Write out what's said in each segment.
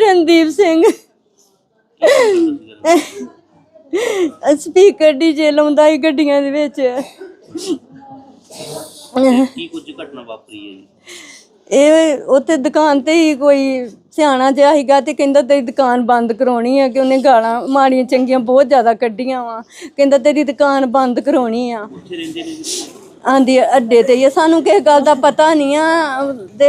Randeep Singh. Speaker DJ ਲਾਉਂਦਾ ਸੀ ਗੱਡੀਆਂ ਦੇ ਵਿੱਚ। ਕੀ ਕੁਝ ਘਟਨਾ ਵਾਪਰੀ ਹੈ ਜੀ? ਇਹ ਉੱਥੇ ਦੁਕਾਨ ਤੇ ਹੀ ਕੋਈ ਸਿਆਣਾ ਜਿਹਾ ਸੀਗਾ ਤੇ ਕਹਿੰਦਾ ਤੇਰੀ ਦੁਕਾਨ ਬੰਦ ਕਰਾਉਣੀ ਆ ਕਿ ਉਹਨੇ ਗਾਲਾਂ ਮਾੜੀਆਂ ਚੰਗੀਆਂ ਬਹੁਤ ਜ਼ਿਆਦਾ ਕੱਢੀਆਂ ਵਾ। ਕਹਿੰਦਾ ਤੇਰੀ ਦੁਕਾਨ ਬੰਦ ਕਰਾਉਣੀ ਆ। ਉੱਥੇ ਰਹਿੰਦੇ ਨੇ ਜੀ? ਆਂਦੀ ਅੱਡੇ ਤੇ ਹੀ ਆ। ਸਾਨੂੰ ਕਿਸੇ ਗੱਲ ਦਾ ਪਤਾ ਨਹੀਂ ਆ। ਤੇ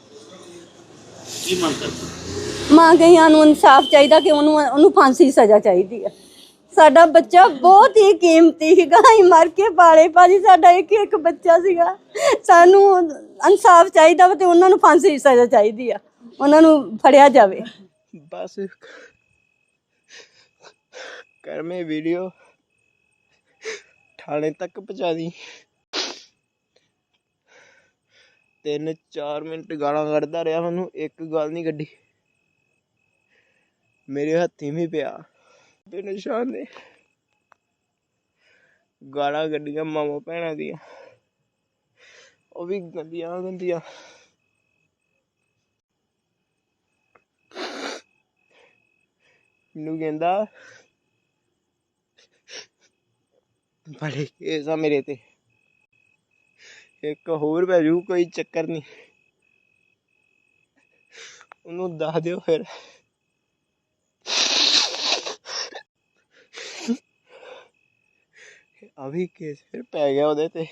ਕੀ ਮੰਗ ਕਰਦੇ ਮਾਂ ਗਈਆਂ ਨੂੰ ਇਨਸਾਫ ਚਾਹੀਦਾ ਕਿ ਉਹਨੂੰ ਉਹਨੂੰ ਫਾਂਸੀ ਦੀ ਸਜ਼ਾ ਚਾਹੀਦੀ ਹੈ ਸਾਡਾ ਬੱਚਾ ਬਹੁਤ ਹੀ ਕੀਮਤੀ ਸੀਗਾ ਅਸੀਂ ਮਰ ਕੇ ਪਾਲੇ। ਭਾਜੀ ਸਾਡਾ ਇੱਕ ਇੱਕ ਬੱਚਾ ਸੀਗਾ। ਸਾਨੂੰ ਇਨਸਾਫ ਚਾਹੀਦਾ ਵਾ ਤੇ ਉਹਨਾਂ ਨੂੰ ਫਾਂਸੀ ਦੀ ਸਜ਼ਾ ਚਾਹੀਦੀ ਆ। ਉਹਨਾਂ ਨੂੰ ਫੜਿਆ ਜਾਵੇ। ਬਸ ਮੈਂ ਵੀਡੀਓ ਥਾਣੇ ਤੱਕ ਪਹੁੰਚਾ ਦੀ। ਤਿੰਨ ਚਾਰ ਮਿੰਟ ਗਾਲਾਂ ਕੱਢਦਾ ਰਿਹਾ ਮੈਨੂੰ, ਇੱਕ ਗੱਲ ਨਹੀਂ ਕੱਢੀ। ਮੇਰੇ ਹੱਥੀ ਵੀ ਪਿਆ। ਤੇ ਨਿਸ਼ਾਨ। ਨੇ ਗਾਲਾਂ ਕੱਢੀਆਂ ਮਾਮਾ ਭੈਣਾਂ ਦੀਆਂ। ਉਹ ਵੀ ਗੰਦੀਆਂ ਗੰਦੀਆਂ ਮੈਨੂੰ ਕਹਿੰਦਾ, ਬੜੇ ਕੇਸ ਆ ਮੇਰੇ ਤੇ। ਇੱਕ ਹੋਰ ਪੈ ਜੂ, ਕੋਈ ਚੱਕਰ ਨਹੀਂ ਉਹਨੂੰ ਦੱਸ ਦਿਓ ਫਿਰ। ਆ ਕੇਸ ਫਿਰ ਪੈ ਗਿਆ ਉਹਦੇ ਤੇ।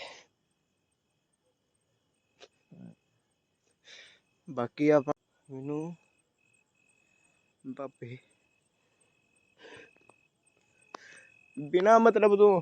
ਬਾਕੀ ਆਪਾਂ ਮੈਨੂੰ ਬਾਪੇ ਬਿਨਾ ਮਤਲਬ ਤੋਂ।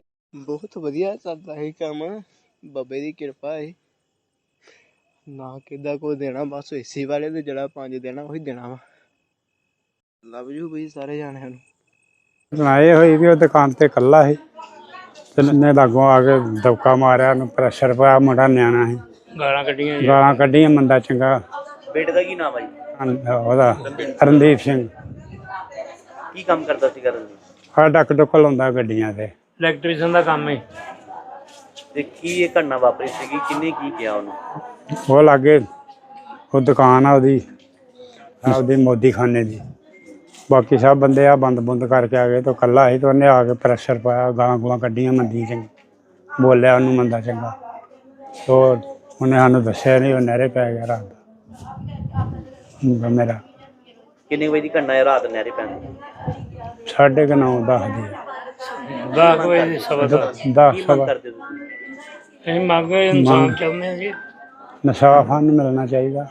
ਬਹੁਤ ਵਧੀਆ ਚੱਲਦਾ ਹੈ ਕੰਮ। ਬਾਬੇ ਦੀ ਕਿਰਪਾ ਹੈ ਨਾ ਕਿਦਾ ਕੋ ਦੇਣਾ ਬਸ ਏਸੀ ਵਾਲੇ ਦੇ ਜਿਹੜਾ ਪੰਜ ਦੇਣਾ ਉਹੀ ਦੇਣਾ ਵਾ। ਲਵ ਯੂ ਬਈ ਸਾਰੇ ਜਾਣਿਆਂ ਨੂੰ। ਬਣਾਏ ਹੋਈ ਵੀ ਉਹ ਦੁਕਾਨ ਤੇ ਇਕੱਲਾ ਸੀ। ਤੇ ਨੇ ਲਾਗੋਂ ਆ ਕੇ ਦਬਕਾ ਮਾਰਿਆ ਉਹਨੂੰ ਪ੍ਰੈਸ਼ਰ ਪਾਇਆ ਮੁੰਡਾ ਨਿਆਣਾ ਸੀ। ਗਾਲਾਂ ਕੱਢੀਆਂ ਗਾਲਾਂ ਕੱਢੀਆਂ ਮੰਦਾ ਚੰਗਾ। ਬੇਟੇ ਦਾ ਕੀ ਨਾਮ ਹੈ ਜੀ? ਅਨ- ਉਹਦਾ ਰਣਦੀਪ ਸਿੰਘ। ਕੀ ਕੰਮ ਕਰਦਾ ਸੀ ਕਰਨ ਲਈ ਆ ਡੱਕ ਡੁੱਕ ਲਾਉਂਦਾ ਗੱਡੀਆਂ ਤੇ। ਇਲੈਕਟ੍ਰੀਸ਼ੀਅਨ ਦਾ ਕੰਮ ਹੈ ਤੇ ਕੀ ਇਹ ਘਟਨਾ ਵਾਪਰੀ ਸੀਗੀ? ਕਿੰਨੇ ਕੀ ਕਿਹਾ ਉਹਨੂੰ? ਉਹ ਲਾਗੇ ਉਹ ਦੁਕਾਨ ਆ ਉਹਦੀ ਆਪਦੀ ਮੋਦੀ ਖਾਨੇ ਦੀ। ਬਾਕੀ ਸਭ ਬੰਦੇ ਆ ਬੰਦ ਬੰਦ ਕਰਕੇ ਆ ਗਏ ਤੇ ਇਕੱਲਾ ਸੀ ਤੇ ਉਹਨੇ ਆ ਕੇ ਪ੍ਰੈਸ਼ਰ ਪਾਇਆ ਗਾਲਾਂ ਗੂਲਾਂ ਕੱਢੀਆਂ ਮੰਦੀ ਚੰਗੀ। ਬੋਲਿਆ ਉਹਨੂੰ ਮੰਦਾ ਚੰਗਾ। ਤੋ ਉਹਨੇ ਸਾਨੂੰ ਦੱਸਿਆ ਨਹੀਂ ਉਹ ਨਹਿਰੇ ਪੈ ਗਿਆ ਰਾਤ। ਦਾ ਮੇਰਾ। ਕਿੰਨੇ ਵਜੇ ਦੀ ਘਟਨਾ ਹੈ? ਰਾਤ ਨਹਿਰੇ ਪੈਣ ਦੀ। ਸਾਢੇ ਕੁ ਨੌ ਦਸ ਦੀ। 10 ਵਜੇ ਦੀ ਸਵਾ ਦਸ ਕੀ ਦਸ ਮੰਗ ਸਵਾ ਕਰਦੇ ਤੁਸੀਂ? ਅਸੀਂ ਮੰਗ ਇਨਸਾਫ ਚਾਹੁੰਦੇ ਹਾਂ ਜੀ। ਨਸ਼ਾ ਫਨ ਮਿਲਣਾ ਚਾਹੀਦਾ।